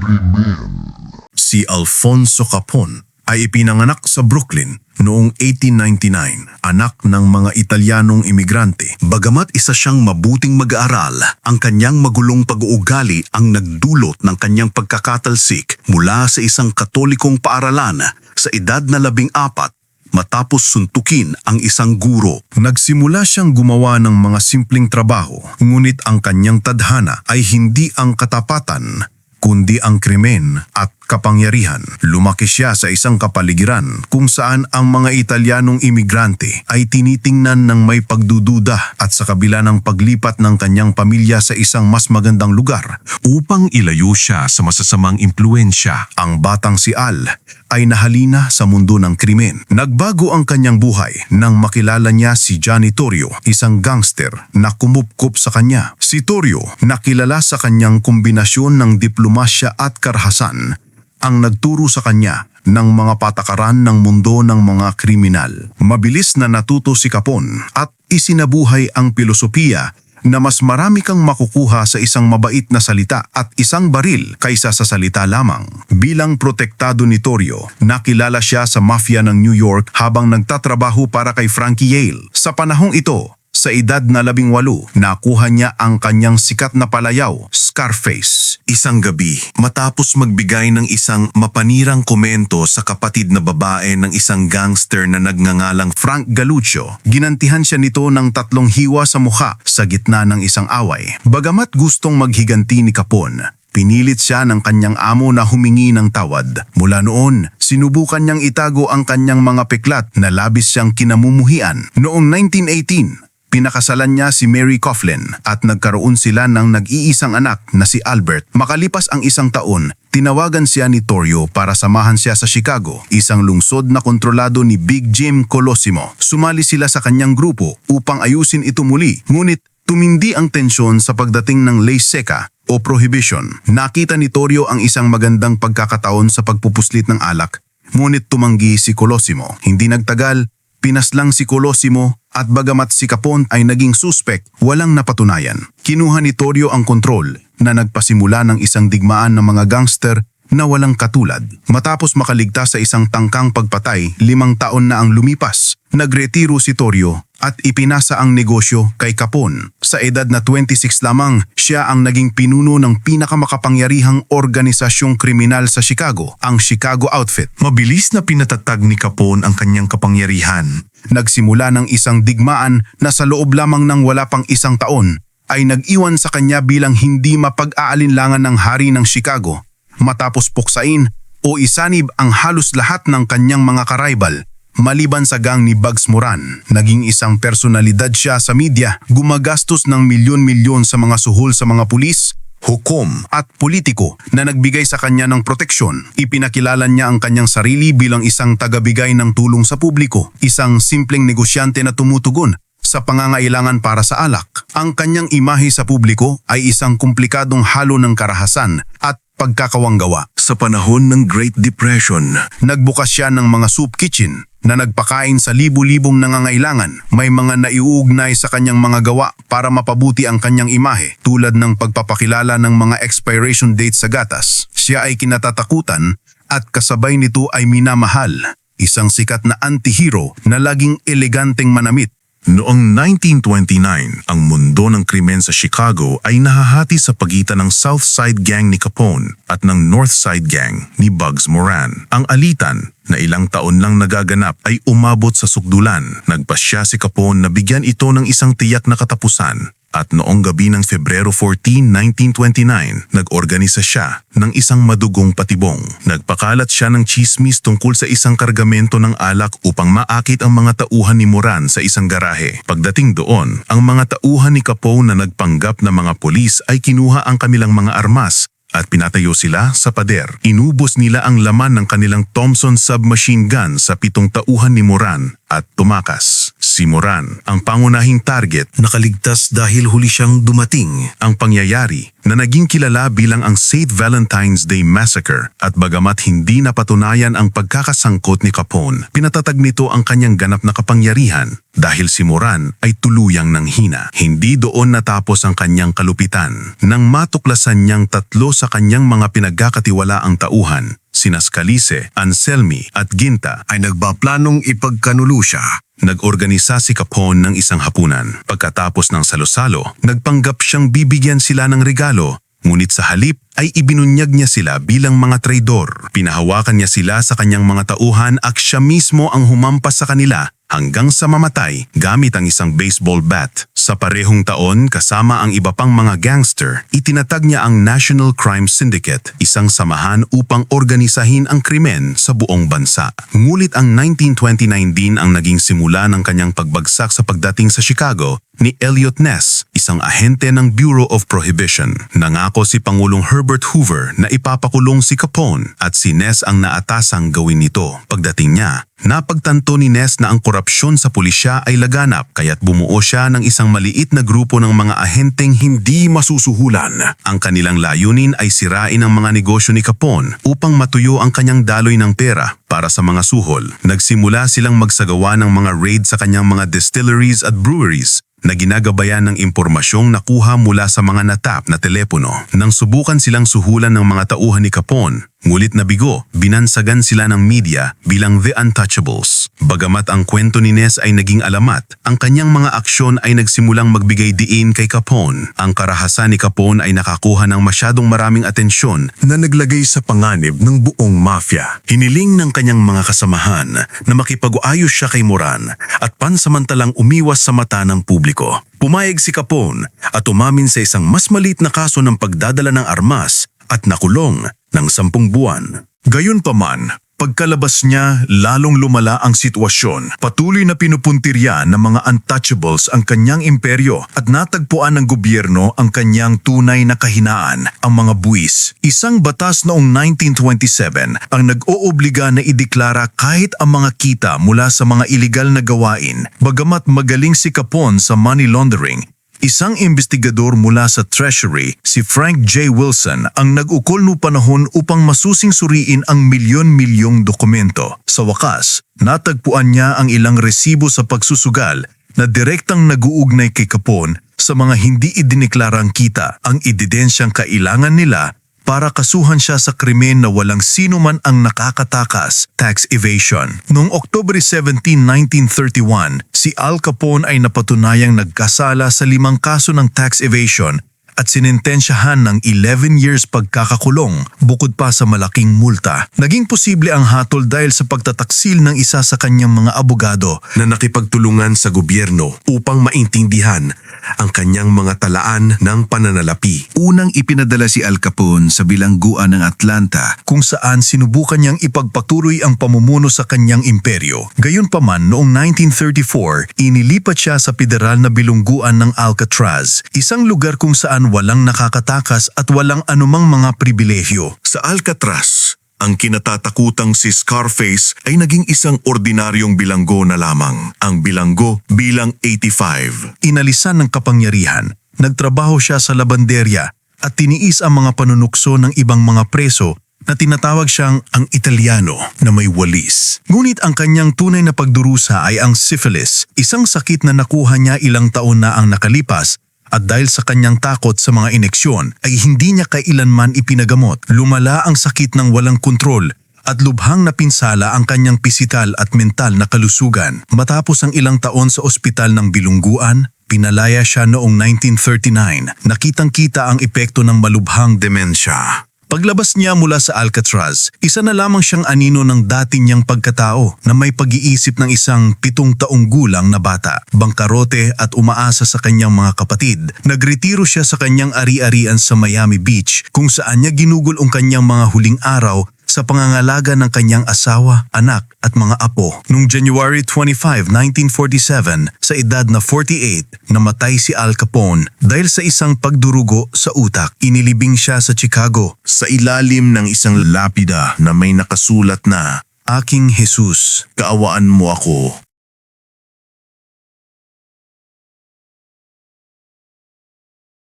krimen. Si Alfonso Capon ay ipinanganak sa Brooklyn noong 1899, anak ng mga Italianong imigrante. Bagamat isa siyang mabuting mag-aaral, ang kanyang magulong pag-uugali ang nagdulot ng kanyang pagkakatalsik mula sa isang katolikong paaralan sa edad na labing apat matapos suntukin ang isang guro. Nagsimula siyang gumawa ng mga simpleng trabaho, ngunit ang kanyang tadhana ay hindi ang katapatan, kundi ang krimen at kapangyarihan. Lumaki siya sa isang kapaligiran kung saan ang mga Italianong imigrante ay tinitingnan ng may pagdududa at sa kabila ng paglipat ng kanyang pamilya sa isang mas magandang lugar upang ilayo siya sa masasamang impluensya. Ang batang si Al ay nahalina sa mundo ng krimen. Nagbago ang kanyang buhay nang makilala niya si Johnny Torrio, isang gangster na kumupkup sa kanya. Si Torrio nakilala sa kanyang kombinasyon ng diplomasya at karahasan ang nagturo sa kanya ng mga patakaran ng mundo ng mga kriminal. Mabilis na natuto si Capon at isinabuhay ang pilosopiya na mas marami kang makukuha sa isang mabait na salita at isang baril kaysa sa salita lamang. Bilang protektado ni Torrio, nakilala siya sa mafia ng New York habang nagtatrabaho para kay Frankie Yale. Sa panahong ito, sa edad na labing walo, nakuha niya ang kanyang sikat na palayaw, Scarface. Isang gabi, matapos magbigay ng isang mapanirang komento sa kapatid na babae ng isang gangster na nagngangalang Frank Galuccio, ginantihan siya nito ng tatlong hiwa sa mukha sa gitna ng isang away. Bagamat gustong maghiganti ni Capone, Pinilit siya ng kanyang amo na humingi ng tawad. Mula noon, sinubukan niyang itago ang kanyang mga peklat na labis siyang kinamumuhian. Noong 1918, Pinakasalan niya si Mary Coughlin at nagkaroon sila ng nag-iisang anak na si Albert. Makalipas ang isang taon, tinawagan siya ni Torrio para samahan siya sa Chicago, isang lungsod na kontrolado ni Big Jim Colosimo. Sumali sila sa kanyang grupo upang ayusin ito muli, ngunit tumindi ang tensyon sa pagdating ng ley seca o prohibition. Nakita ni Torrio ang isang magandang pagkakataon sa pagpupuslit ng alak, ngunit tumanggi si Colosimo. Hindi nagtagal, pinaslang si Colosimo at bagamat si Capon ay naging suspect, walang napatunayan. Kinuha ni Torrio ang kontrol na nagpasimula ng isang digmaan ng mga gangster na walang katulad. Matapos makaligtas sa isang tangkang pagpatay, limang taon na ang lumipas. Nagretiro si Torrio at ipinasa ang negosyo kay Capon. Sa edad na 26 lamang, siya ang naging pinuno ng pinakamakapangyarihang organisasyong kriminal sa Chicago, ang Chicago Outfit. Mabilis na pinatatag ni Capon ang kanyang kapangyarihan. Nagsimula ng isang digmaan na sa loob lamang ng wala pang isang taon ay nag-iwan sa kanya bilang hindi mapag-aalinlangan ng hari ng Chicago matapos puksain o isanib ang halos lahat ng kanyang mga karaibal Maliban sa gang ni Bugs Moran, naging isang personalidad siya sa media, gumagastos ng milyon-milyon sa mga suhol sa mga pulis, hukom at politiko na nagbigay sa kanya ng proteksyon. Ipinakilala niya ang kanyang sarili bilang isang tagabigay ng tulong sa publiko, isang simpleng negosyante na tumutugon sa pangangailangan para sa alak. Ang kanyang imahe sa publiko ay isang komplikadong halo ng karahasan at pagkakawanggawa. Sa panahon ng Great Depression, nagbukas siya ng mga soup kitchen na nagpakain sa libu-libong nangangailangan. May mga naiuugnay sa kanyang mga gawa para mapabuti ang kanyang imahe tulad ng pagpapakilala ng mga expiration date sa gatas. Siya ay kinatatakutan at kasabay nito ay minamahal. Isang sikat na antihero na laging eleganteng manamit Noong 1929, ang mundo ng krimen sa Chicago ay nahahati sa pagitan ng South Side Gang ni Capone at ng North Side Gang ni Bugs Moran. Ang alitan na ilang taon lang nagaganap ay umabot sa sukdulan. Nagpasya si Capone na bigyan ito ng isang tiyak na katapusan at noong gabi ng Febrero 14, 1929, nag-organisa siya ng isang madugong patibong. Nagpakalat siya ng chismis tungkol sa isang kargamento ng alak upang maakit ang mga tauhan ni Moran sa isang garahe. Pagdating doon, ang mga tauhan ni Capone na nagpanggap na mga polis ay kinuha ang kanilang mga armas at pinatayo sila sa pader. Inubos nila ang laman ng kanilang Thompson submachine gun sa pitong tauhan ni Moran at tumakas. Si Moran, ang pangunahing target, nakaligtas dahil huli siyang dumating. Ang pangyayari na naging kilala bilang ang St. Valentine's Day Massacre at bagamat hindi napatunayan ang pagkakasangkot ni Capone, pinatatag nito ang kanyang ganap na kapangyarihan dahil si Moran ay tuluyang nanghina. Hindi doon natapos ang kanyang kalupitan. Nang matuklasan niyang tatlo sa kanyang mga pinagkakatiwalaang tauhan, sina Scalise, Anselmi at Ginta ay nagbaplanong ipagkanulo siya. Nag-organisa si Capone ng isang hapunan. Pagkatapos ng salo-salo, nagpanggap siyang bibigyan sila ng regalo Ngunit sa halip ay ibinunyag niya sila bilang mga traidor. Pinahawakan niya sila sa kanyang mga tauhan at siya mismo ang humampas sa kanila hanggang sa mamatay gamit ang isang baseball bat. Sa parehong taon kasama ang iba pang mga gangster, itinatag niya ang National Crime Syndicate, isang samahan upang organisahin ang krimen sa buong bansa. Ngulit ang 1929 din ang naging simula ng kanyang pagbagsak sa pagdating sa Chicago ni Elliot Ness, isang ahente ng Bureau of Prohibition. Nangako si Pangulong Herbert Hoover na ipapakulong si Capone at si Ness ang naatasang gawin nito. Pagdating niya, napagtanto ni Ness na ang korupsyon sa pulisya ay laganap kaya't bumuo siya ng isang maliit na grupo ng mga ahenteng hindi masusuhulan. Ang kanilang layunin ay sirain ang mga negosyo ni Capone upang matuyo ang kanyang daloy ng pera para sa mga suhol. Nagsimula silang magsagawa ng mga raid sa kanyang mga distilleries at breweries na ginagabayan ng impormasyong nakuha mula sa mga natap na telepono. Nang subukan silang suhulan ng mga tauhan ni Capone, ngulit na bigo, binansagan sila ng media bilang The Untouchables. Bagamat ang kwento ni Ness ay naging alamat, ang kanyang mga aksyon ay nagsimulang magbigay diin kay Capone. Ang karahasan ni Capone ay nakakuha ng masyadong maraming atensyon na naglagay sa panganib ng buong mafia. Hiniling ng kanyang mga kasamahan na makipag-ayos siya kay Moran at pansamantalang umiwas sa mata ng publiko. Pumayag si Capone at umamin sa isang mas maliit na kaso ng pagdadala ng armas at nakulong ng sampung buwan. Gayunpaman, pagkalabas niya lalong lumala ang sitwasyon. Patuloy na pinupuntirya ng mga untouchables ang kanyang imperyo at natagpuan ng gobyerno ang kanyang tunay na kahinaan, ang mga buwis. Isang batas noong 1927 ang nag-oobliga na ideklara kahit ang mga kita mula sa mga iligal na gawain. Bagamat magaling si Capone sa money laundering, Isang investigador mula sa Treasury, si Frank J. Wilson, ang nag-ukol no panahon upang masusing suriin ang milyon-milyong dokumento. Sa wakas, natagpuan niya ang ilang resibo sa pagsusugal na direktang naguugnay kay Capone sa mga hindi idineklarang kita ang evidensyang kailangan nila para kasuhan siya sa krimen na walang sino man ang nakakatakas, tax evasion. Noong Oktubre 17, 1931, si Al Capone ay napatunayang nagkasala sa limang kaso ng tax evasion at sinintensyahan ng 11 years pagkakakulong bukod pa sa malaking multa. Naging posible ang hatol dahil sa pagtataksil ng isa sa kanyang mga abogado na nakipagtulungan sa gobyerno upang maintindihan ang kanyang mga talaan ng pananalapi. Unang ipinadala si Al Capone sa bilangguan ng Atlanta kung saan sinubukan niyang ipagpatuloy ang pamumuno sa kanyang imperyo. Gayunpaman noong 1934, inilipat siya sa federal na bilungguan ng Alcatraz, isang lugar kung saan walang nakakatakas at walang anumang mga pribilehyo. Sa Alcatraz, ang kinatatakutang si Scarface ay naging isang ordinaryong bilanggo na lamang. Ang bilanggo bilang 85. Inalisan ng kapangyarihan, nagtrabaho siya sa labanderya at tiniis ang mga panunukso ng ibang mga preso na tinatawag siyang ang Italiano na may walis. Ngunit ang kanyang tunay na pagdurusa ay ang syphilis, isang sakit na nakuha niya ilang taon na ang nakalipas at dahil sa kanyang takot sa mga ineksyon ay hindi niya kailanman ipinagamot. Lumala ang sakit ng walang kontrol at lubhang napinsala ang kanyang pisikal at mental na kalusugan. Matapos ang ilang taon sa ospital ng bilungguan, pinalaya siya noong 1939. Nakitang-kita ang epekto ng malubhang demensya. Paglabas niya mula sa Alcatraz, isa na lamang siyang anino ng dati niyang pagkatao na may pag-iisip ng isang pitong taong gulang na bata. Bangkarote at umaasa sa kanyang mga kapatid. Nagretiro siya sa kanyang ari-arian sa Miami Beach kung saan niya ginugol ang kanyang mga huling araw sa pangangalaga ng kanyang asawa, anak at mga apo. Noong January 25, 1947, sa edad na 48, namatay si Al Capone dahil sa isang pagdurugo sa utak. Inilibing siya sa Chicago sa ilalim ng isang lapida na may nakasulat na Aking Jesus, kaawaan mo ako.